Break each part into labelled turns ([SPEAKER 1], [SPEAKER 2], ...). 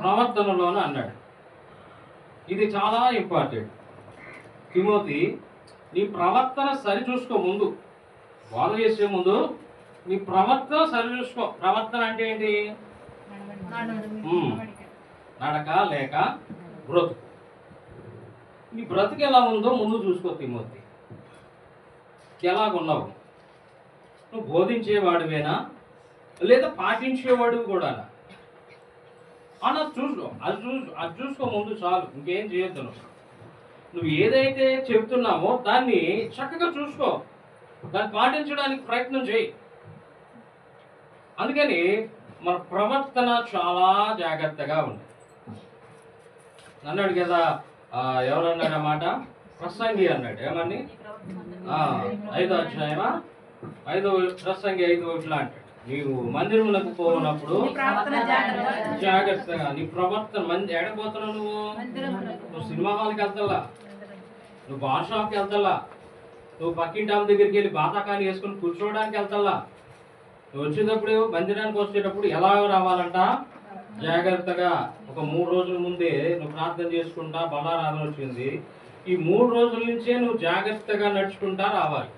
[SPEAKER 1] ప్రవర్తనలోను అన్నాడు. ఇది చాలా ఇంపార్టెంట్. తిమోతి నీ ప్రవర్తన సరి చూసుకో ముందు. బోధ చేసే ముందు నీ ప్రవర్తన సరి చూసుకో. ప్రవర్తన అంటే ఏంటి. నడక లేక బ్రతుకు. నీ బ్రతుకు ఎలా ఉందో ముందు చూసుకో తిమోతి. ఎలాగున్నావు? నువ్వు బోధించేవాడివేనా? లేదా పాటించేవాడు కూడా అన్న చూసుకో అది చూసుకో అది చూసుకో ముందు చాలు ఇంకేం చేయొద్దు నువ్వు. నువ్వు ఏదైతే చెప్తున్నావో దాన్ని చక్కగా చూసుకో. దాన్ని పాటించడానికి ప్రయత్నం చేయి. అందుకని మన ప్రవర్తన చాలా జాగ్రత్తగా ఉంది. అన్నాడు కదా ఆ, ఎవరన్నాడు అన్నమాట ప్రసంగి అన్నాడు. ఏమని? ఐదో అధ్యాయమా? ఐదో ప్రసంగి ఐదో ఇట్లా అంటాడు. నీవు మందిరములకు పోనప్పుడు. జాగ్రత్తగా నీ ప్రవర్తన మంది ఎడపోతున్నావు నువ్వు? నువ్వు సినిమా హాల్కి వెళ్తల్లా? నువ్వు బార్ షాప్కి వెళ్తల్లా? నువ్వు పక్కింటి ఆమె దగ్గరికి వెళ్ళి బాతాకాని వేసుకుని కూర్చోవడానికి వెళ్తల్లా? నువ్వు వచ్చేటప్పుడు మందిరానికి వచ్చేటప్పుడు ఎలా రావాలంట? జాగ్రత్తగా. ఒక మూడు రోజుల ముందే నువ్వు ప్రార్థన చేసుకుంటా బలారాధన వచ్చింది. ఈ మూడు రోజుల నుంచే నువ్వు జాగ్రత్తగా నడుచుకుంటా రావాలి.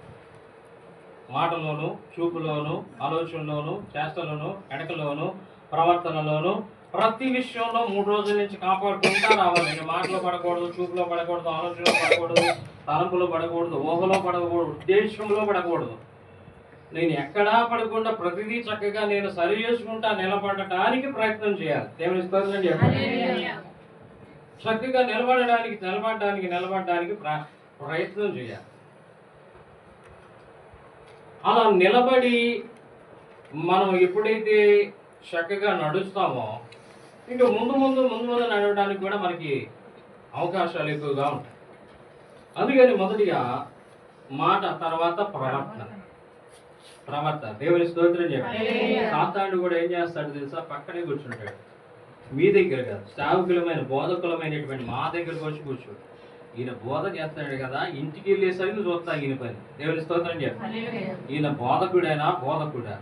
[SPEAKER 1] మాటలోను చూపులోను ఆలోచనలోను చేష్టలోను ఎడకలోను ప్రవర్తనలోను ప్రతి విషయంలో మూడు రోజుల నుంచి కాపాడుకుంటా రావాలి. నేను మాటలో పడకూడదు చూపులో పడకూడదు ఆలోచనలో పడకూడదు తలంపులో పడకూడదు ఊహలో పడకూడదు ఉద్దేశంలో పడకూడదు. నేను ఎక్కడా పడకుండా ప్రతిదీ చక్కగా నేను సరి చేసుకుంటా నిలబడటానికి ప్రయత్నం చేయాలి. దేవుని స్తోత్రం చెప్పండి చక్కగా నిలబడడానికి నిలబడడానికి నిలబడడానికి ప్ర- ప్రయత్నం చేయాలి. అలా నిలబడి మనం ఎప్పుడైతే చక్కగా నడుస్తామో ఇంకా ముందు ముందు ముందు ముందు నడవడానికి కూడా మనకి అవకాశాలు ఎక్కువగా ఉంటాయి. అందుకని మొదటిగా మాట తర్వాత ప్రవర్తన. ప్రవర్తన. దేవుని స్తోత్రం చెప్పి సాతానుడు కూడా ఏం చేస్తాడు తెలుసా? పక్కనే కూర్చుంటాడు. మీ దగ్గర కాదు. సేవకులమైన బోధకులమైనటువంటి మా దగ్గరకు వచ్చి కూర్చోడు. ఈయన బోధ చేస్తాడు కదా ఇంటికి వెళ్ళేసరికి చూస్తా ఈయన పని. దేవుని స్తోత్రం చెప్పి ఈయన బోధకుడైనా బోధకుడా?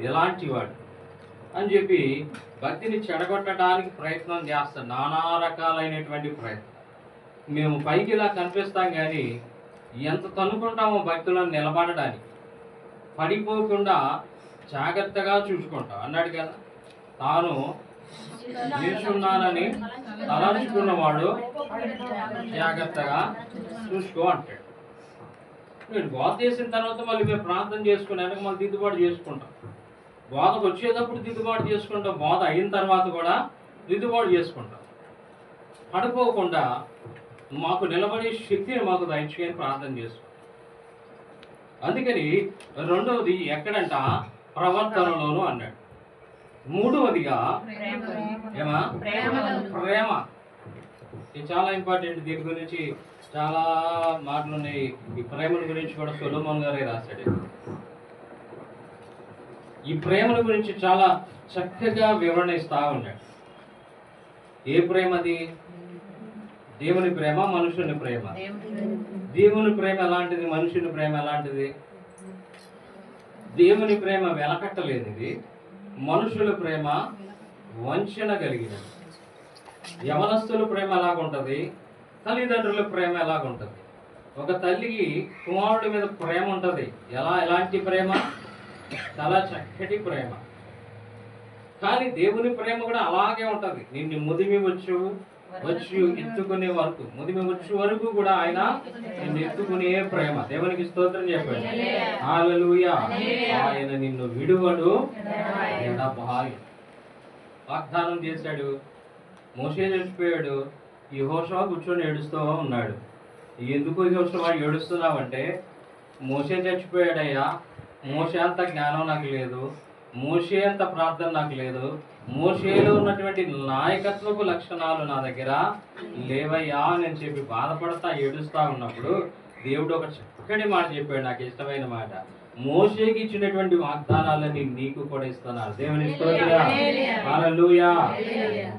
[SPEAKER 1] ఎలాంటి వాడు. అని చెప్పి భక్తిని చెడగొట్టడానికి ప్రయత్నం చేస్తాడు నానా రకాలైనటువంటి ప్రయత్నం. మేము పైకి ఇలా కనిపిస్తాం కానీ ఎంత తనుకుంటామో భక్తులను నిలబడడానికి. పడిపోకుండా జాగ్రత్తగా చూసుకుంటాం. అన్నాడు కదా. తాను నిల్చున్నానని తలంచుకున్నవాడు జాగ్రత్తగా చూసుకో అంటాడు. నేను బోధ చేసిన తర్వాత మళ్ళీ మేము ప్రార్థన చేసుకుని మళ్ళీ దిద్దుబాటు చేసుకుంటాం. బోధకు వచ్చేటప్పుడు దిద్దుబాటు చేసుకుంటాం. బోధ అయిన తర్వాత కూడా దిద్దుబాటు చేసుకుంటాం. పడిపోకుండా మాకు నిలబడే శక్తిని మాకు దయచేయని ప్రార్థన చేసుకుంటాం అందుకని రెండవది ఎక్కడంట? ప్రవర్తనలోనూ అన్నాడు. మూడవదిగా ఏమా? ప్రేమ. ఇది చాలా ఇంపార్టెంట్. దీని గురించి చాలా మాటలు ఉన్నాయి. ఈ ప్రేమల గురించి కూడా సొలోమోన్ గారే రాశాడు. ఈ ప్రేమల గురించి చాలా చక్కగా వివరణ ఇస్తా ఉన్నాడు. ఏ ప్రేమ అది దేవుని ప్రేమ మనుషుని ప్రేమ. దేవుని ప్రేమ ఎలాంటిది? మనుషుని ప్రేమ ఎలాంటిది? దేవుని ప్రేమ వెలకట్టలేనిది. మనుషుల ప్రేమ వంచన కలిగినది. యవనస్తుల ప్రేమ ఎలాగుంటుంది? తల్లిదండ్రుల ప్రేమ ఎలాగుంటుంది? ఒక తల్లికి కుమారుడి మీద ప్రేమ ఉంటుంది. ఎలా? ఎలాంటి ప్రేమ? చాలా చక్కటి ప్రేమ. కానీ దేవుని ప్రేమ కూడా అలాగే ఉంటుంది. నిన్ను ముదిమి వచ్చు వచ్చు ఎత్తుకునే వరకు ముదిమి వచ్చు వరకు కూడా ఆయన నిన్ను ఎత్తుకునే ప్రేమ. దేవునికి స్తోత్రం చెప్పండి. హల్లెలూయా ఆయన నిన్ను విడువడు. ఎడబాయి వాగ్దానం చేశాడు. మోసే చచ్చిపోయాడు. ఈ హోషా కూర్చొని ఏడుస్తూ ఉన్నాడు. ఎందుకు ఈ హోషా ఏడుస్తున్నావంటే మోసే చచ్చిపోయాడయ్యా. మోసే అంత జ్ఞానం నాకు లేదు. మోసే అంత ప్రార్థన నాకు లేదు. మోసేలో ఉన్నటువంటి నాయకత్వపు లక్షణాలు నా దగ్గర లేవయ్యా అని చెప్పి బాధపడతా ఏడుస్తా ఉన్నప్పుడు దేవుడు ఒక చక్కటి మాట చెప్పాడు నాకు ఇష్టమైన మాట. మోసేకి ఇచ్చినటువంటి వాగ్దానాలని నీకు కూడా ఇస్తున్నాను. దేవుని హల్లెలూయా.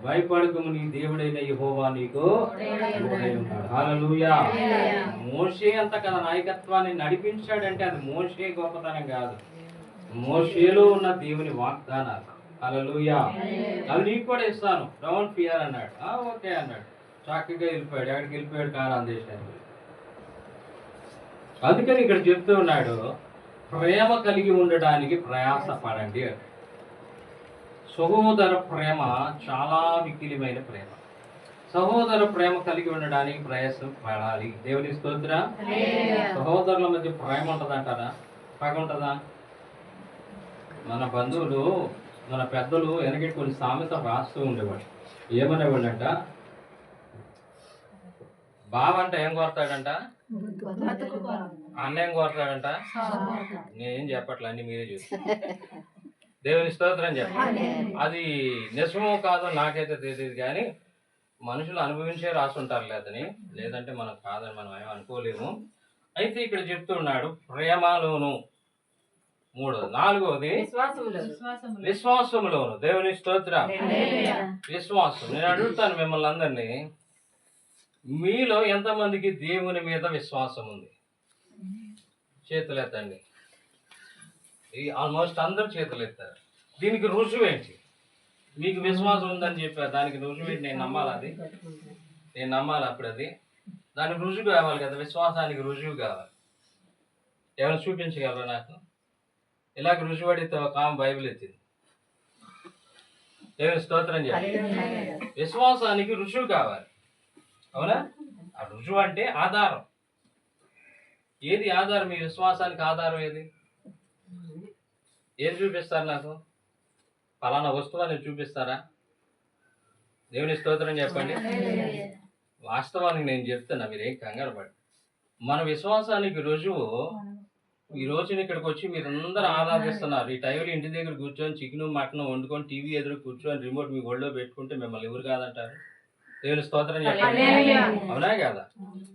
[SPEAKER 1] భయపడకము నీ దేవుడైన యెహోవా నీకు హల్లెలూయా. మోషే అంత కదా నాయకత్వాన్ని నడిపించాడంటే అది మోషే గొప్పతనం కాదు. మోషేలో ఉన్న దేవుని వాగ్దానాలు. హల్లెలూయా అవి నీకు కూడా ఇస్తాను. డోంట్ ఫియర్ అన్నాడు. "ఆ, ఓకే అన్నాడు. చక్కగా వెళ్ళిపోయాడు. ఎక్కడికి వెళ్ళిపోయాడు? కారం దేశానికి. అందుకని ఇక్కడ చెప్తూ ఉన్నాడు ప్రేమ కలిగి ఉండడానికి ప్రయాస పడండి సహోదర ప్రేమ చాలా మిక్కిలిమైన ప్రేమ. సహోదర ప్రేమ కలిగి ఉండడానికి ప్రయాసం పడాలి. దేవుని స్తోత్ర. సహోదరుల మధ్య ప్రేమ ఉంటుందంటారా? పగ ఉంటుందా? మన బంధువులు మన పెద్దలు వెనకటి కొన్ని సామెత రాస్తూ ఉండేవాడు ఏమనేవాళ్ళంట? బావ అంటే ఏం కోరతాడంట? అన్న ఏం కోరతాడంట? నేనేం చెప్పట్లే అన్ని మీరే చూసి దేవుని స్తోత్రం చెప్పండి. అది నిజమో కాదో నాకైతే తెలియదు కానీ మనుషులు అనుభవించే రాసుంటారు లేదని లేదంటే మనం కాదని మనం ఏం అనుకోలేము. అయితే ఇక్కడ చెప్తున్నాడు ప్రేమలోను. మూడోది. నాలుగోది విశ్వాసములోను. దేవుని స్తోత్రం. విశ్వాసం. నేను అడుగుతాను మిమ్మల్ని అందరినీ. మీలో ఎంతమందికి దేవుని మీద విశ్వాసం ఉంది? చేతులు ఎత్తండి ఈ ఆల్మోస్ట్ అందరూ చేతులు ఎత్తారు దీనికి రుజువు ఏంటి? మీకు విశ్వాసం ఉందని చెప్పారు దానికి రుజువు ఏంటి? నేను నమ్మాలి అది? నేను నమ్మాలి అప్పుడు అది దానికి రుజువు కావాలి కదా. విశ్వాసానికి రుజువు కావాలి. ఎవరు చూపించగలరా నాకు? అడిగితే ఒక ఆమె బైబిల్ ఎత్తింది. దేవుని స్తోత్రం చెప్పాలి విశ్వాసానికి రుజువు కావాలి. అవునా? ఆ రుజువు అంటే ఆధారం. ఏది ఆధారం? మీ విశ్వాసానికి ఆధారం ఏది? ఏది చూపిస్తారు నాకు? ఫలానా వస్తువు అని చూపిస్తారా? దేవుని స్తోత్రం చెప్పండి. వాస్తవానికి నేను చెప్తున్నా మీరేం కంగారు పడి మన విశ్వాసానికి రుజువు ఈ రోజున ఇక్కడికి వచ్చి మీరందరూ ఆరాధిస్తున్నారు. ఈ టైంలో ఇంటి దగ్గర కూర్చొని చికెన్ మటన్ వండుకొని టీవీ ఎదురు కూర్చొని రిమోట్ మీ ఒళ్ళో పెట్టుకుంటే మిమ్మల్ని ఎవరు కాదంటారు? దేవుని స్తోత్రం చెప్పండి. అవునా కదా?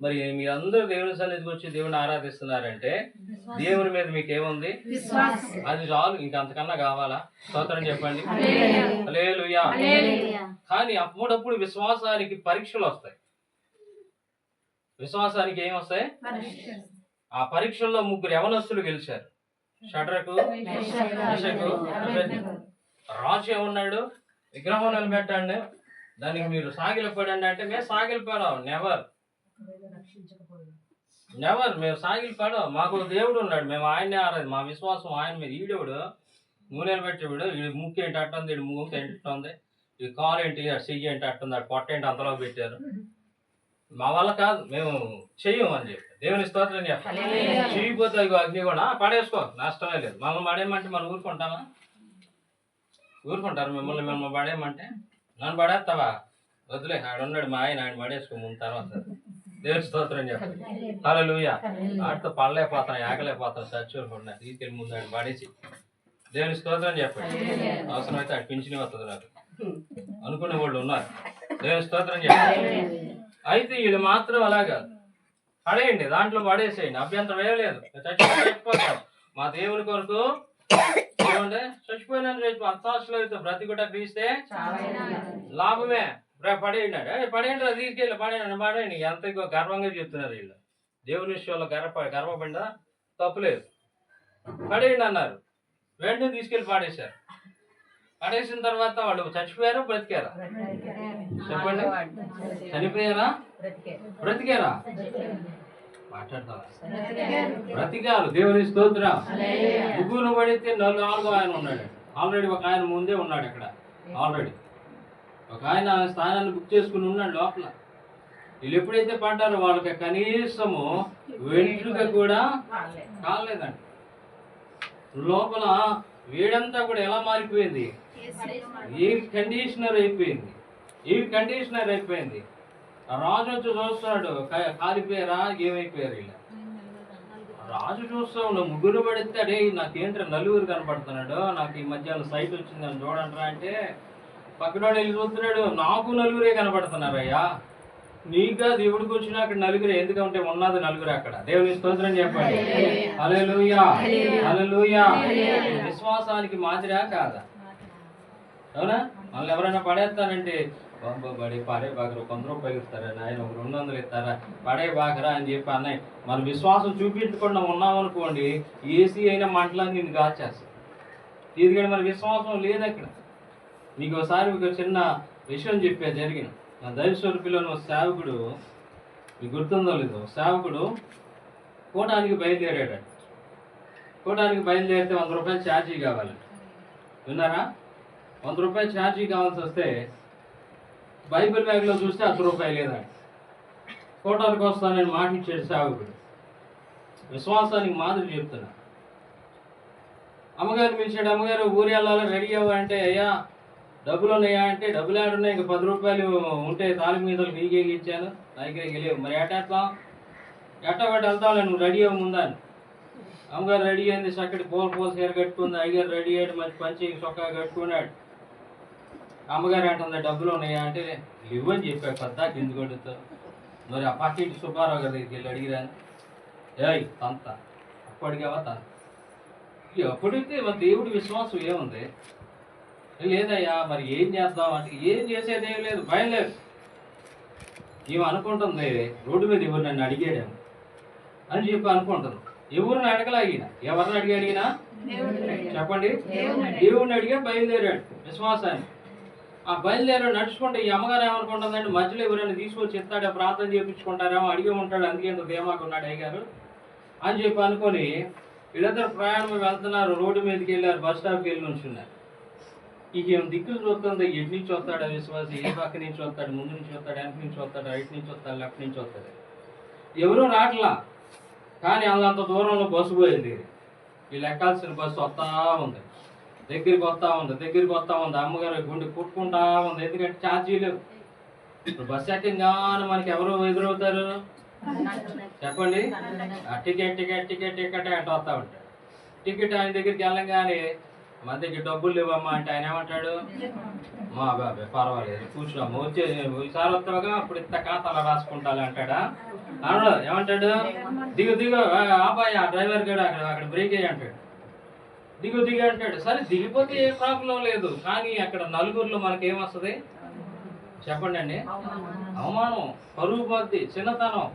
[SPEAKER 1] మరి మీరందరూ దేవుని సన్నిధికి వచ్చి దేవుని ఆరాధిస్తున్నారంటే దేవుని మీద మీకు ఏముంది అది చాలు ఇంక అంతకన్నా కావాలా? స్తోత్రం చెప్పండి. కానీ అప్పుడప్పుడు విశ్వాసానికి పరీక్షలు వస్తాయి. విశ్వాసానికి ఏం వస్తాయి. ఆ పరీక్షల్లో ముగ్గురు యవనస్తులు గెలిచారు. షడ్రకు రాజు ఏమన్నాడు? విగ్రహం నిలబెట్టండి. దానికి మీరు సాగిలపడండి అంటే మేము సాగిలిపోయాం నెవర్ నెవర్ మేము సాగిలిపోయాం మాకు దేవుడు ఉన్నాడు. మేము ఆయన్నే ఆరాధి మా విశ్వాసం ఆయన మీద. ఈడేవుడు నువ్వు నిలబెట్టేవాడు ఈ ముక్కు ఏంటి అట్టుంది? ఈ ముక్కు ఏంటి అట్టుంది? ఈ కాలు ఏంటి? ఆ చెయ్యి ఏంటి అట్టుంది? పొట్ట ఏంటి? అంతలో పెట్టారు. మా వల్ల కాదు మేము చెయ్యం అని చెప్పి. దేవుని స్తోత్రం చెప్పాలి చేయకపోతే ఇగో అగ్ని కూడా పడేసుకో నష్టమే లేదు. మనల్ని పడేయమంటే మనం ఊరుకుంటామా ఊరుకుంటారు మిమ్మల్ని మిమ్మల్ని పడేయమంటే. నన్ను పడేస్తావా? వద్దులే ఆడున్నాడు మా ఆయన ఆయన పడేసుకో ముందు తర్వాత. దేవుని స్తోత్రం చెప్పాలి హలో లూయ ఆడితో పడలేకపోతాను ఆగలేకపోతాను చచ్చుకుంటున్నా తీసుకెళ్ళి ముందు ఆయన పడేసి. దేవుని స్తోత్రం చెప్పండి అవసరమైతే ఆడు పింఛని వస్తుంది నాకు. అనుకునే వాళ్ళు ఉన్నారు. దేవుని స్తోత్రం చెప్పండి అయితే వీళ్ళు మాత్రం అలాగా పడేయండి దాంట్లో పడేసేయండి. అభ్యంతరం ఏం లేదు. చచ్చిపోతే మా దేవుని కొరకు ఏమంటే చచ్చిపోయినా చచ్చిపో అంతాశలో అయితే బ్రతికుట క్రీస్తే లాభమే. రే పడేయండి అంటే, "ఏ, పడేయండి తీసుకెళ్ళి పడేయండి పడేయండి. ఎంత ఎక్కువ గర్వంగా చెప్తున్నారు వీళ్ళు. దేవుని విషయంలో గర్వ గర్వపడిందా తప్పులేదు పడేయండి అన్నారు. వెంటనే తీసుకెళ్ళి పాడేశారు. పడేసిన తర్వాత వాళ్ళు చచ్చిపోయారా బ్రతికారా. చెప్పండి. చనిపోయారా? బ్రతికారా. మాట్లాడతారా బ్రతికారు. దేవుని స్తోత్ర. ముగ్గురు పడితే నలు నాలుగో ఆయన ఉన్నాడు. ఆల్రెడీ ఒక ఆయన ముందే ఉన్నాడు ఇక్కడ ఆల్రెడీ. ఒక ఆయన స్థానాన్ని బుక్ చేసుకుని ఉన్నాడు లోపల. వీళ్ళు ఎప్పుడైతే పడ్డారో వాళ్ళకి కనీసము వెంట్రుక కూడా కాలేదండి లోపల వేడంతా కూడా ఎలా మారిపోయింది? ఎయిర్ కండిషనర్ అయిపోయింది. ఎయిర్ కండిషనర్ అయిపోయింది. రాజు వచ్చి చూస్తున్నాడు కాలిపోయారా ఏమైపోయారు వీళ్ళు రాజు చూస్తా ముగ్గురు పడితే నాకేంట్రా నలుగురు కనపడుతున్నాడు నాకు ఈ మధ్యాహ్నం సైట్ వచ్చింది అని చూడండిరా అంటే పక్కనోడు వెళ్ళి చూస్తున్నాడు నాకు నలుగురే కనపడుతున్నారయ్యా నీగా దేవుడికి వచ్చిన అక్కడ నలుగురే ఎందుకంటే ఉన్నది నలుగురు అక్కడ. దేవుని స్తోత్రం చెప్పండి. హల్లెలూయా. హల్లెలూయా. విశ్వాసానికి మాదిరా కాదా. అవునా? వాళ్ళు ఎవరైనా పడేస్తారంటే బాంబో పడి పడే బాగరు వంద రూపాయలు ఇస్తారా నాయన ఒక రెండు వందలు ఇస్తారా పడే బాగరా అని చెప్పి అన్నయ్య మన విశ్వాసం చూపించకుండా ఉన్నామనుకోండి ఏసీ అయినా మంటలని నేను కాచేస్తాను ఎందుకంటే మన విశ్వాసం లేదు అక్కడ. మీకు ఒకసారి ఒక చిన్న విషయం చెప్పే జరిగిన నా దైవస్వరూపిలోని ఒక సేవకుడు మీకు గుర్తుందో లేదో సేవకుడు కోటానికి బయలుదేరాడు కోటానికి బయలుదేరితే వంద రూపాయలు ఛార్జీ కావాలి విన్నారా? వంద రూపాయలు ఛార్జీ కావాల్సి వస్తే బైబిల్ బ్యాగ్లో చూస్తే అర్ధ రూపాయలు లేదా? కోటానికి వస్తానని మాట ఇచ్చాడు సేవకుడు విశ్వాసానికి మాదిరి చెప్తున్నా. అమ్మగారు పిలిచాడు అమ్మగారు ఊరి వెళ్ళాలి రెడీ అవ్వాలంటే అయ్యా డబ్బులు ఉన్నాయా అంటే డబ్బులు ఆడున్నాయి ఇంకా పది రూపాయలు ఉంటే తాలి మీద నీకే ఇచ్చాను? నా దగ్గరికి వెళ్ళేవు. మరి ఎట్ట ఎట్లా ఎట్ట పెట్టి వెళ్తావు నువ్వు రెడీ అవ్వ ముందా అని. అమ్మగారు రెడీ అయింది చక్కటి పోల్ పూల చీర కట్టుకుంది అయ్యగారు రెడీ అయ్యాడు మంచి పంచి చొక్కా కట్టుకున్నాడు. అమ్మగారు అంటుంది డబ్బులు ఉన్నాయా అంటే ఇవ్వని చెప్పాడు పెద్ద కింది కొడుతూ. మరి ఆ పక్కింటి సుబ్బారావు గారి దగ్గరికి వెళ్ళి అడిగిరాను ఏయ్ తంత. అప్పటికేవా తంత? అప్పుడైతే మరి దేవుడి విశ్వాసం ఏముంది? లేదయ్యా మరి ఏం చేద్దాం అంటే ఏం చేసేది ఏం లేదు భయం లేదు. ఈమె అనుకుంటుంది రోడ్డు మీద ఎవరు నన్ను అడిగాడేమో అని చెప్పి అనుకుంటుంది. ఎవరిని అడగలాగిన ఎవరిని అడిగి అడిగినా చెప్పండి. దేవుడిని అడిగా బయలుదేరాడు విశ్వాసాన్ని ఆ బయలుదేరి నడుచుకుంటే ఈ అమ్మగారు ఏమనుకుంటుందంటే మధ్యలో ఎవరైనా తీసుకొచ్చి ఇస్తాడా ప్రార్థన చేయించుకుంటారేమో అడిగి ఉంటాడు అందుకే ఇంత ధీమాకు ఉన్నాడు అయ్యారు అని చెప్పి అనుకొని వీళ్ళందరూ ప్రయాణం వెళ్తున్నారు రోడ్డు మీదకి వెళ్ళారు బస్ స్టాప్కి వెళ్ళి ఉంచున్నారు ఇక ఏం దిక్కులు చూస్తుంది ఎటు నుంచి వస్తాడు విశ్వాస ఏ పక్క నుంచి వస్తాడు ముందు నుంచి వస్తాడు వెనక నుంచి వస్తాడు రైట్ నుంచి వస్తాడు లెఫ్ట్ నుంచి వస్తాడు. ఎవరూ రావట్లా కానీ అంత దూరంలో బస్సు పోయింది. వీళ్ళు ఎక్కాల్సిన బస్సు వస్తా ఉంది. దగ్గరికి వస్తా ఉంది దగ్గరికి వస్తా ఉంది. అమ్మగారు గుండె కుట్టుకుంటా ఉంది. ఎందుకంటే ఛార్జీ లేవు. ఇప్పుడు బస్ ఎక్కగానే మనకి ఎవరు ఎదురవుతారు? చెప్పండి. ఆ టికెట్ టికెట్ టికెట్ టికెట్ అంటే వస్తా ఉంటాడు. టికెట్ ఆయన దగ్గరికి వెళ్ళంగానే మన దగ్గర డబ్బులు ఇవ్వమ్మా అంటే ఆయన ఏమంటాడు? మా బాబాయ్ పర్వాలేదు కూర్చున్నాము. వచ్చే ఈసారి వస్తావుగా అప్పుడు ఇంత ఖాతాలో రాసుకుంటాను అంటాడా? అవును ఏమంటాడు? దిగు దిగు. ఆబాయ్ ఆ డ్రైవర్ గడు అక్కడ అక్కడ బ్రేక్ అయ్యి అంటాడు. దిగు దిగు అంటాడు. సరే దిగిపోతే ఏ ప్రాబ్లం లేదు. కానీ అక్కడ నలుగురిలో మనకి ఏమొస్తుంది చెప్పండి అండి అవమానం. పరువు పోద్ది చిన్నతనం.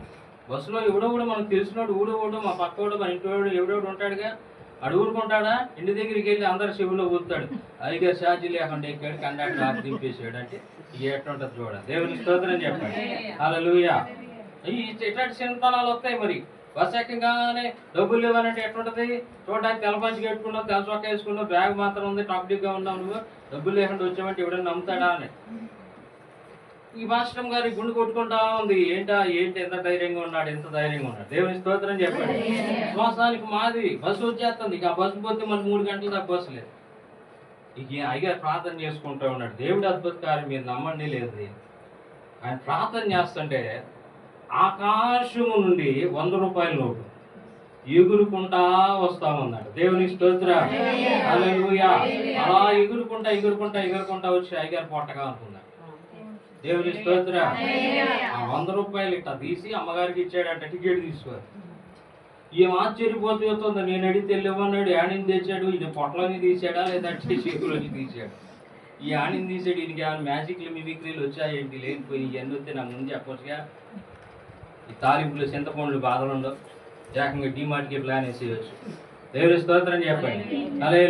[SPEAKER 1] బస్సులో ఎవడో కూడా మనకు తెలిసినోడు ఊడోడు మా పక్కోడు మన ఇంటోడు ఎవడోడు ఉంటాడుగా. అడు ఊరుకుంటాడా? ఇంటి దగ్గరికి వెళ్ళి అందరు చెవులో ఊతాడు అదిగా ఛార్జీ లేకుండా ఎక్కాడు కండక్టర్ ఆఫ్ దింపేసాడు అంటే ఇక ఎట్లుంటుంది చూడండి. దేవుని స్తోత్రం చెప్పండి. అలా ఈ ఇట్లాంటి చిన్నతనాలు వస్తాయి మరి బస్ ఎక్కగానే డబ్బులు లేవనంటే ఎట్లుంటది? చూడడానికి తెలపంచి కట్టుకున్నావు తెల చొక్క వేసుకున్నావు బ్యాగ్ మాత్రం ఉంది టాక్టిక్గా ఉన్నావు నువ్వు. డబ్బులు లేకుండా వచ్చామంటే ఎవడైనా నమ్ముతాడా అని. ఈ మాస్టర్ గారి గుండు కొట్టుకుంటా ఉంది. ఏంటా? ఏంటి? ఎంత ధైర్యంగా ఉన్నాడు? ఎంత ధైర్యంగా ఉన్నాడు? దేవుని స్తోత్రం చెప్పండి. శ్వాసానికి మాది బస్సు వచ్చేస్తుంది. ఇక ఆ బస్సు పోతే మన మూడు గంటల దాకా బస్సు లేదు. ఇక అయ్యా ప్రార్థన చేసుకుంటూ ఉన్నాడు. దేవుడి అద్భుత కార్యం మీరు నమ్మండి లేదు. ఆయన ప్రార్థన చేస్తుంటే ఆకాశము నుండి వంద రూపాయల నోటు. ఎగురుకుంటా వస్తా ఉన్నాడు దేవుని స్తోత్ర అలా ఎగురుకుంటా ఎగురుకుంటా ఎగురుకుంటా వచ్చి అయ్యారు పొట్టగా అనుకున్నాడు దేవుని స్తోత్ర. ఆ వంద రూపాయలు ఇట్లా తీసి అమ్మగారికి ఇచ్చాడంట టికెట్ తీసుకోవాలి ఏం ఆశ్చర్యపోతుంది నేను అడిగితే ఇవ్వన్నాడు యాడిని తెచ్చాడు ఇది పొట్టలోని తీసాడా లేదంటే చేతులోని తీసాడు? ఈ యాడిని తీసాడు ఈయనకి ఏమైనా మ్యాజిక్లు మిమిక్రీలు వచ్చాయేంటి? లేనిపోయి ఇవన్నీ వస్తే నాకు ముందు చెప్పొచ్చుగా. ఈ తాలింపులు చింతపండ్లు బాధలు ఉండవు. ఏకంగా డిమార్ట్కి ప్లాన్ వేసేయచ్చు. దేవుని స్తోత్రం చెప్పండి. అలే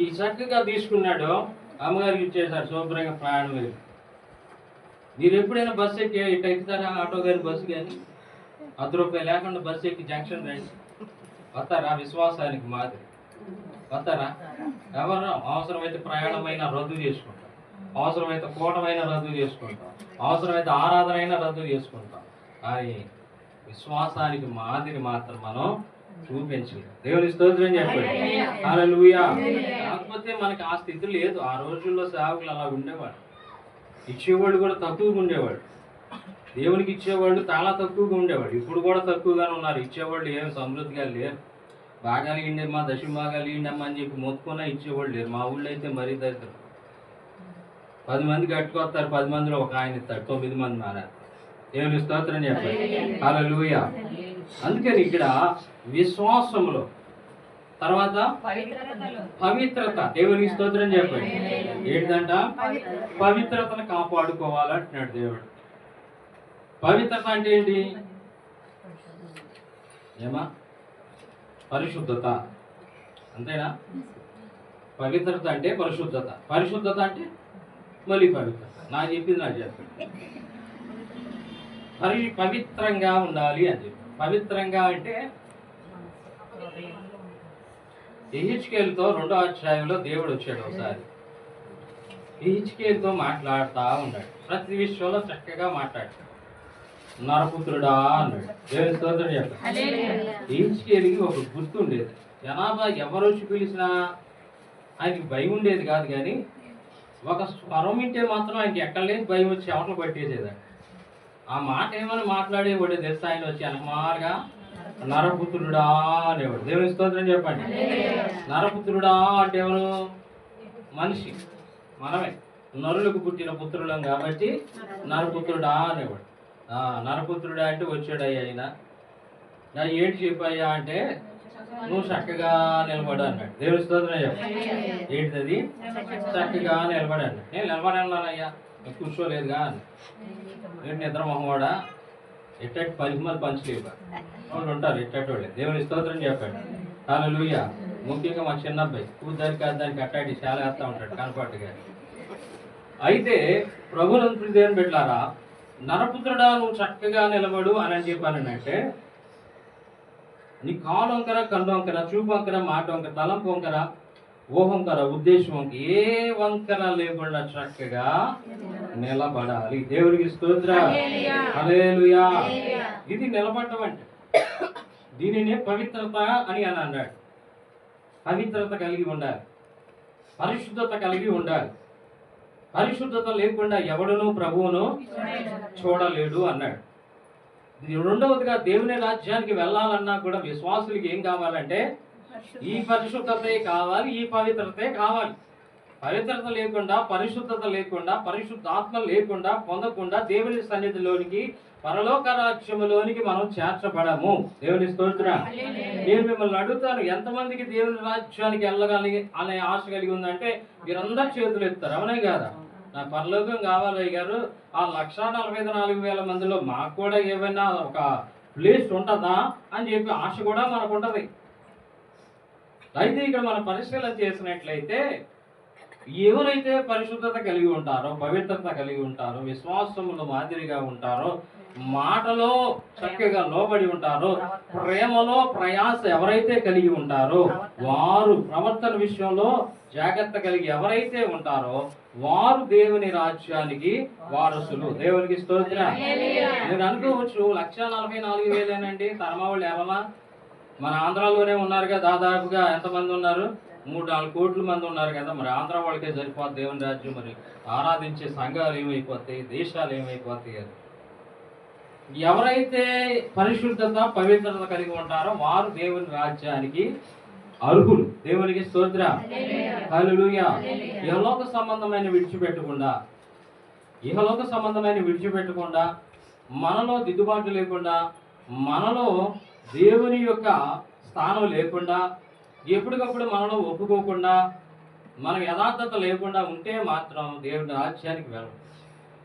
[SPEAKER 1] ఈ చక్కగా తీసుకున్నాడు. అమ్మగారికి ఇచ్చేసారు శుభ్రంగా ప్రయాణం వెళ్ళి మీరు ఎప్పుడైనా బస్సు ఎక్కి ఇటు ఎక్కుతారా? ఆటో గారి బస్సు కానీ పది రూపాయలు లేకుండా బస్సు ఎక్కి జంక్షన్ రండి వస్తారా? విశ్వాసానికి మాదిరి. వస్తారా? ఎవరు? అవసరమైతే ప్రయాణమైన రద్దు చేసుకుంటాం అవసరమైతే కూటమైన రద్దు చేసుకుంటాం. అవసరమైతే ఆరాధన అయినా రద్దు చేసుకుంటాం. కానీ విశ్వాసానికి మాదిరి మాత్రం మనం చూపించాలి. దేవుని స్తోత్రం చెప్పండి. హల్లెలూయా. కాకపోతే మనకి ఆ స్థితి లేదు. ఆ రోజుల్లో సేవకులు అలా ఉండేవాడు ఇచ్చేవాళ్ళు కూడా తక్కువగా ఉండేవాడు. దేవునికి ఇచ్చేవాళ్ళు చాలా తక్కువగా ఉండేవాడు ఇప్పుడు కూడా తక్కువగానే ఉన్నారు. ఇచ్చేవాళ్ళు ఏం సమృద్ధిగా లేరు. ఇండి మా దశ భాగాలు ఇండమ్మా అని చెప్పి మొత్తుకున్నా ఇచ్చేవాళ్ళు లేరు. మా ఊళ్ళో అయితే మరీ దరిద్రం. పది మంది కట్టుకొస్తారు పది మందిలో ఒక ఆయన ఇస్తాడు తొమ్మిది మంది మారారు. దేవుని స్తోత్రం చెప్పండి. హల్లెలూయా. అందుకని ఇక్కడ విశ్వాసములో తర్వాత పవిత్రత దేవునికి స్తోత్రం చెప్పండి. ఏంటంట? పవిత్రతను కాపాడుకోవాలంటున్నాడు దేవుడు. పవిత్రత అంటే ఏంటి? ఏమా? పరిశుద్ధత. అంతేనా? పవిత్రత అంటే పరిశుద్ధత. పరిశుద్ధత అంటే మళ్ళీ పవిత్రత నాకు చెప్పింది నాకు చెప్పండి. పరి పవిత్రంగా ఉండాలి అని చెప్పి. పవిత్రంగా అంటే ఎహిచ్కేల్తో రెండో అధ్యాయంలో దేవుడు వచ్చాడు ఒకసారి. ఎహిచ్కేల్తో మాట్లాడుతూ ఉన్నాడు. ప్రతి విషయంలో చక్కగా మాట్లాడాడు నరపుత్రుడా అన్నాడు. దేవుని స్తోత్రం చెప్పాడు. ఎహిచ్కేల్కి ఒక గుర్తు ఉండేది జనాభా ఎవరు వచ్చి పిలిచినా ఆయనకి భయం ఉండేది కాదు కానీ ఒక స్వరం వింటే మాత్రం ఆయనకి ఎక్కడ లేని భయం వచ్చి అవతలు పట్టేసేది ఆ మాట ఏమని మాట్లాడేవాడు తెలుసా? ఆయన వచ్చి అనమారుగా నరపుత్రుడా అనేవాడు. దేవుని స్తోత్రం చెప్పండి. నరపుత్రుడా అంటే ఎవరు? మనిషి. మనమే. నరులకు పుట్టిన పుత్రులం కాబట్టి నరపుత్రుడా అనేవాడు. నరపుత్రుడా అంటే వచ్చాడయ్యా ఆయన. ఏంటి చెప్పయ్యా అంటే నువ్వు చక్కగా నిలబడు అన్నాడు. దేవుడు స్తోత్రం చెప్పు ఏంటిది చక్కగా నిలబడి అన్నాడు నేను నిలబడి అన్నానయ్యా నువ్వు కూర్చోలేదుగా అని నేను నిద్ర మొహమాడా ఎట్టటి పరిమలు పంచలేవు వాళ్ళు ఉంటారు ఎట్టటి వాళ్ళే దేవుని స్తోత్రం చెప్పాడు హల్లెలూయా ముఖ్యంగా మా చిన్న అబ్బాయి కూతురికి దానికి అట్టాడి చాలా వేస్తూ ఉంటాడు కనపట్టుగా అయితే ప్రభునంతుడి దేవుని పెట్టారా నరపుత్రుడా నువ్వు చక్కగా నిలబడు అని అని చెప్పానంటే నీ కాలు వంకర కన్ను వంకర చూపు వంకర మాట వంకర తలంపు వంకర ఊహంకర ఉద్దేశం వంక ఏ వంకర లేకుండా చక్కగా నిలబడాలి. దేవునికి స్తోత్ర. ఇది నిలబడటం అంటే దీనినే పవిత్రత అని అని అన్నాడు. పవిత్రత కలిగి ఉండాలి. పరిశుద్ధత కలిగి ఉండాలి. పరిశుద్ధత లేకుండా ఎవడును ప్రభువును చూడలేడు అన్నాడు. రెండవదిగా దేవుని రాజ్యానికి వెళ్ళాలన్నా కూడా విశ్వాసులకి ఏం కావాలంటే ఈ పరిశుద్ధతే కావాలి ఈ పవిత్రతే కావాలి. పవిత్రత లేకుండా పరిశుద్ధత లేకుండా పరిశుద్ధాత్మ లేకుండా పొందకుండా దేవుని సన్నిధిలోనికి పరలోక రాజ్యములోనికి మనం చేర్చబడము. దేవుని స్తోత్ర. నేను మిమ్మల్ని అడుగుతాను ఎంతమందికి దేవుని రాజ్యానికి వెళ్ళగలిగి అనే ఆశ కలిగి ఉందంటే మీరందరూ చేతులు ఎత్తారు అవునే కాదా? నా పరలోకం కావాలయ్య గారు. ఆ లక్ష నలభై నాలుగు వేల మందిలో మాకు కూడా ఏమైనా ఒక ప్లేస్ ఉంటుందా అని చెప్పి ఆశ కూడా మనకు ఉంటుంది. అయితే ఇక్కడ మనం పరిశీలన చేసినట్లయితే ఎవరైతే పరిశుద్ధత కలిగి ఉంటారో పవిత్రత కలిగి ఉంటారో విశ్వాసములు మాదిరిగా ఉంటారో మాటలో చక్కగా లోబడి ఉంటారో. ప్రేమలో ప్రయాస ఎవరైతే కలిగి ఉంటారో వారు ప్రవర్తన విషయంలో జాగ్రత్త కలిగి ఎవరైతే ఉంటారో వారు దేవుని రాజ్యానికి వారసులు. దేవునికి స్తోత్ర. నేను అనుకోవచ్చు లక్ష నలభై నాలుగు వేలేనండి. తరమ వాళ్ళు ఎవరన్నా మన ఆంధ్రాలోనే ఉన్నారుగా దాదాపుగా ఎంతమంది ఉన్నారు? మూడు నాలుగు కోట్ల మంది ఉన్నారు కదా. మరి ఆంధ్ర వాళ్ళకే సరిపోతుంది దేవుని రాజ్యం. మరి ఆరాధించే సంఘాలు ఏమైపోతాయి? దేశాలు ఏమైపోతాయి? అని ఎవరైతే పరిశుద్ధత పవిత్రత కలిగి ఉంటారో వారు దేవుని రాజ్యానికి అర్హులు. దేవునికి స్తోత్ర. ఇహలోక సంబంధమైన విడిచిపెట్టకుండా ఇహలోక సంబంధమైన విడిచిపెట్టకుండా మనలో దిద్దుబాటు లేకుండా మనలో దేవుని యొక్క స్థానం లేకుండా ఎప్పటికప్పుడు మనలో ఒప్పుకోకుండా మనం యథార్థత లేకుండా ఉంటే మాత్రం దేవుని రాజ్యానికి వెళ్ళం.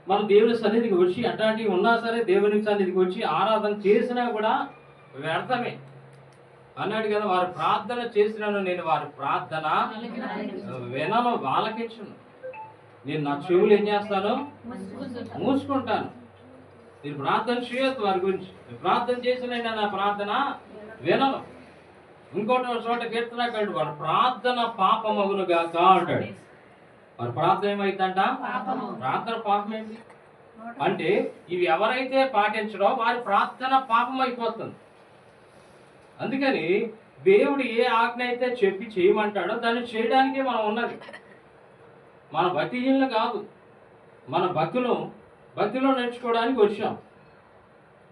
[SPEAKER 1] మనం దేవుని సన్నిధికి వచ్చి అట్లాంటివి ఉన్నా సరే దేవుని సన్నిధికి వచ్చి ఆరాధన చేసినా కూడా వ్యర్థమే. అన్నాడు కదా వారు ప్రార్థన చేసినాను నేను వారి ప్రార్థన వినను ఆలకించను నేను నా చెవులు ఏం చేస్తాను? మూసుకుంటాను. మీరు ప్రార్థన చేయొద్దు వారి గురించి. ప్రార్థన చేసిన నేను నా ప్రార్థన వినను. ఇంకోటి చోట కీర్తనకాడు వాడు ప్రార్థన పాపమగును గాక అంటాడు. వారి ప్రార్థన ఏమైందంట? ప్రార్థన పాపం ఏంటి అంటే ఇవి ఎవరైతే పాటించడో వారి ప్రార్థన పాపం అయిపోతుంది అందుకని దేవుడు ఏ ఆజ్ఞ అయితే చెప్పి చేయమంటాడో దాన్ని చేయడానికే మనం ఉన్నది. మన భక్తిహీనులు కాదు. మన భక్తులు భక్తిలో నేర్చుకోవడానికి వచ్చాం.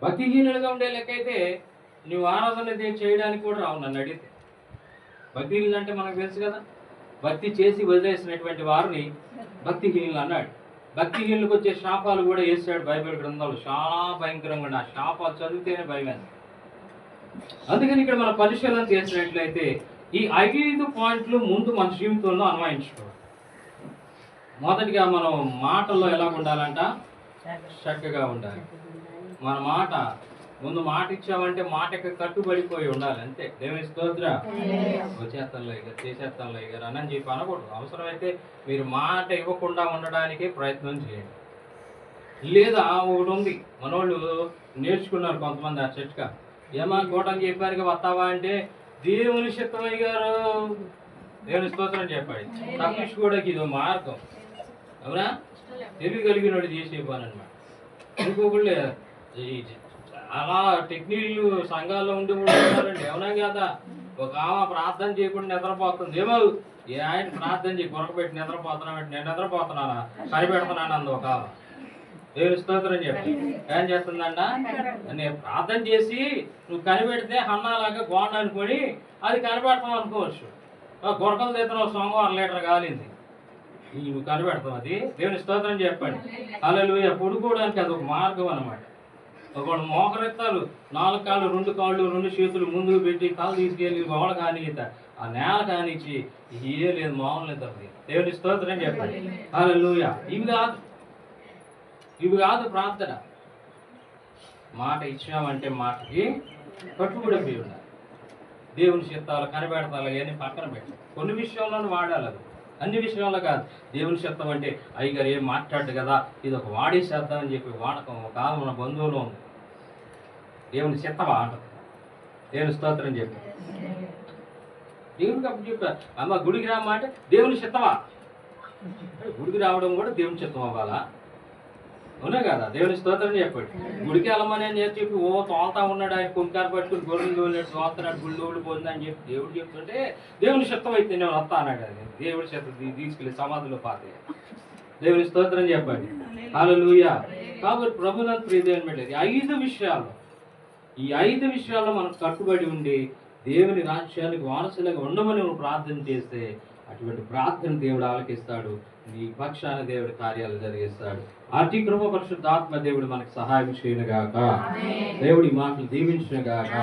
[SPEAKER 1] భక్తిహీనులుగా ఉండే లెక్కైతే నువ్వు ఆరాధన చేయడానికి కూడా రావు నన్ను అడిగితే. భక్తిహీనులు అంటే మనకు తెలుసు కదా? భక్తి చేసి వదిలేసినటువంటి వారిని భక్తిహీనులు అన్నాడు. భక్తిహీనులకు వచ్చే శాపాలు కూడా వేసాడు బైబిల్ గ్రంథాలు. చాలా భయంకరంగా ఉన్నాయి. ఆ శాపాలు చదివితేనే భయం. అందుకని ఇక్కడ మనం పరిశీలన చేసినట్లయితే ఈ ఐదు పాయింట్లు ముందు మన జీవితంలో అన్వయించుకోవాలి మొదటిగా మనం మాటల్లో ఎలా ఉండాలంట? చక్కగా ఉండాలి. మన మాట ముందు మాట ఇచ్చామంటే మాటకి కట్టుబడిపోయి ఉండాలి అంతే. దేవుని స్తోత్ర. వచ్చేస్తానులే ఇక చేసేస్తానులే ఇక అని చెప్పి అనకూడదు. అవసరమైతే మీరు మాట ఇవ్వకుండా ఉండడానికి ప్రయత్నం చేయండి. లేదా ఒకటి ఉంది. మనోళ్ళు నేర్చుకున్నారు కొంతమంది ఆ చెట్క ఏమా కోటని చెప్పారు వస్తావా అంటే దేవుని చిత్తమయ్య గారు. దేవుని స్తోత్రం చెప్పాడు. తప్పించుకోవడానికి ఇది మార్గం. అవునా? తెలివి కలిగిన వాడు చేసే పని అనమాట ఇంకొకళ్ళు అలా చాలా టెక్నిక్లు సంఘాల్లో ఉండి ఉంటున్నారండి ఉన్నారండి. కదా ఒక ఆమె ప్రార్థన చేయకుండా నిద్రపోతుంది. ఏమో ఏ ఆయన ప్రార్థన చేయి పెట్టి నిద్రపోతున్నా నేను నిద్రపోతున్నానా? కనిపెడుతున్నాను అందు ఒక ఆమె. దేవుని స్తోత్రం చెప్పి. ఏం చేస్తుందంట? నేను ప్రార్థన చేసి నువ్వు కనిపెడితే హన్నాలాగా గోండ అనుకొని అది కనిపెడతాం అనుకోవచ్చు. గొరకలు తెచ్చిన సోమవారం లీటర్ కాలింది. నువ్వు కనిపెడతాం అది. దేవుని స్తోత్రం చెప్పండి. అలా పడుకోవడానికి అది ఒక మార్గం అనమాట ఒకడు మోకరెత్తాలు నాలుగు కాళ్ళు రెండు కాళ్ళు రెండు చేతులు ముందుకు పెట్టి కాళ్ళు తీసుకెళ్ళి గోడ కాని ఆ నేల కానిచ్చి ఏ లేదు మామూలు లేదు దేవుని స్తోత్రం చెప్పండి. అలా ఇవి కాదు. ఇవి కాదు ప్రార్థన. మాట ఇచ్చామంటే మాటకి కట్టుబడి ఉండాలి. దేవుని చిత్తాలు కనిపెడతాలు అవన్నీ పక్కన పెట్టి కొన్ని విషయంలో వాడాలి అది. అన్ని విషయాల్లో కాదు. దేవుని శబ్దం అంటే అయ్యగారు ఏం మాట్లాడు కదా? ఇది ఒక వాడేసేద్దాం అని చెప్పి వాడకం ఒక మన బంధువులు ఉంది. దేవుని చిత్తమా అంట. దేవుని స్తోత్రం చెప్పి. దేవునికి అప్పుడు చెప్పా అమ్మ గుడికి రామ్మా అంటే దేవుని చిత్తమా గుడికి రావడం కూడా దేవుని చిత్తం అవ్వాలా? అవునా కదా? దేవుని స్తోత్రం చెప్పండి. గుడికి వెళ్ళమని అని చెప్పి ఓ తోలుతా ఉన్నాడు ఆయన కుంకారు పట్టుకుని గొర్రెలు తోలినాడు తోలుతున్నాడు గుళ్ళు తోడు పోయిందని చెప్పి దేవుడు చెప్తుంటే దేవుని చిత్తం అయితే నేను వస్తా అన్నాడు అది దేవుడి చిత్తం తీ- తీసుకెళ్ళి సమాధిలో పాతే దేవుని స్తోత్రం చెప్పండి. హల్లెలూయా. కాబట్టి ప్రభుత్వం ప్రియదేవని పెట్టేది ఐదు విషయాలు ఈ ఐదు విషయాల్లో మనకు కట్టుబడి ఉండి దేవుని రాజ్యానికి వారసులుగా ఉండమని ప్రార్థన చేస్తే అటువంటి ప్రార్థన దేవుడు ఆలకిస్తాడు. నీ పక్షాన దేవుడి కార్యాలు జరిగిస్తాడు. అతి కృప పరిశుద్ధాత్మ దేవుడు మనకు సహాయం చేయనుగాక. దేవుడి మాటలు దీవించిన గాక